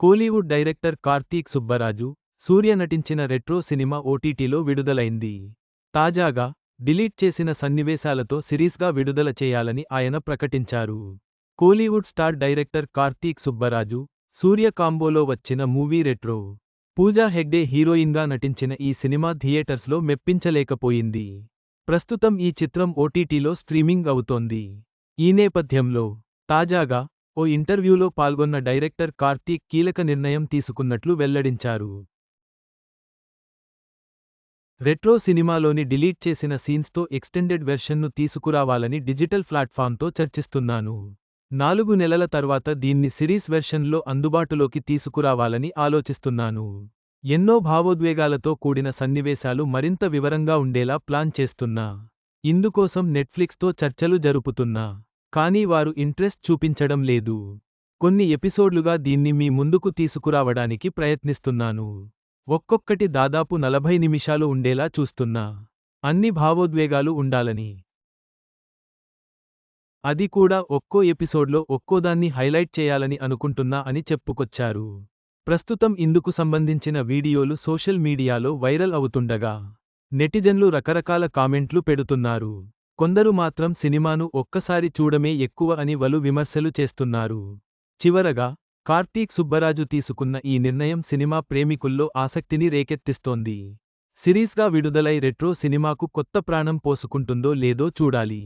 Kollywood director Karthik Subbaraju Suriya నటించిన retro cinema ఓటీటీలో విడుదలైంది. తాజాగా డిలీట్ చేసిన సన్నివేశాలతో సిరీస్గా విడుదల చేయాలని ఆయన ప్రకటించారు. Kollywood star director Karthik Subbaraj Suriya కాంబోలో వచ్చిన మూవీ రెట్రో పూజా హెగ్డే హీరోయిన్గా నటించిన ఈ సినిమా థియేటర్స్లో మెప్పించలేకపోయింది. ప్రస్తుతం ఈ చిత్రం ఓటీటీలో స్ట్రీమింగ్ అవుతోంది. ఈ నేపథ్యంలో తాజాగా ఓ ఇంటర్వ్యూలో పాల్గొన్న డైరెక్టర్ కార్తీక్ కీలక నిర్ణయం తీసుకున్నట్లు వెల్లడించారు. రెట్రో సినిమాలోని డిలీట్ చేసిన సీన్స్తో ఎక్స్టెండెడ్ వెర్షన్ను తీసుకురావాలని డిజిటల్ ప్లాట్ఫామ్తో చర్చిస్తున్నాను. నాలుగు నెలల తర్వాత దీన్ని సిరీస్ వెర్షన్లో అందుబాటులోకి తీసుకురావాలని ఆలోచిస్తున్నాను. ఎన్నో భావోద్వేగాలతో కూడిన సన్నివేశాలు మరింత వివరంగా ఉండేలా ప్లాన్ చేస్తున్నా. ఇందుకోసం నెట్ఫ్లిక్స్తో చర్చలు జరుపుతున్నా. కానీ వారు ఇంట్రెస్ట్ చూపించడం లేదు. కొన్ని ఎపిసోడ్లుగా దీన్ని మీ ముందుకు తీసుకురావడానికి ప్రయత్నిస్తున్నాను. ఒక్కొక్కటి దాదాపు నలభై నిమిషాలు ఉండేలా చూస్తున్నా. అన్ని భావోద్వేగాలు ఉండాలని. అది కూడా ఒక్కో ఎపిసోడ్లో ఒక్కోదాన్ని హైలైట్ చేయాలని అనుకుంటున్నా అని చెప్పుకొచ్చారు. ప్రస్తుతం ఇందుకు సంబంధించిన వీడియోలు సోషల్ మీడియాలో వైరల్ అవుతుండగా నెటిజన్లు రకరకాల కామెంట్లు పెడుతున్నారు. కొందరు మాత్రం సినిమాను ఒక్కసారి చూడమే ఎక్కువ అని వలు విమర్శలు చేస్తున్నారు. చివరగా కార్తీక్ సుబ్బరాజు తీసుకున్న ఈ నిర్ణయం సినిమా ప్రేమికుల్లో ఆసక్తిని రేకెత్తిస్తోంది. సిరీస్గా విడుదలై రెట్రో సినిమాకు కొత్త ప్రాణం పోసుకుంటుందో లేదో చూడాలి.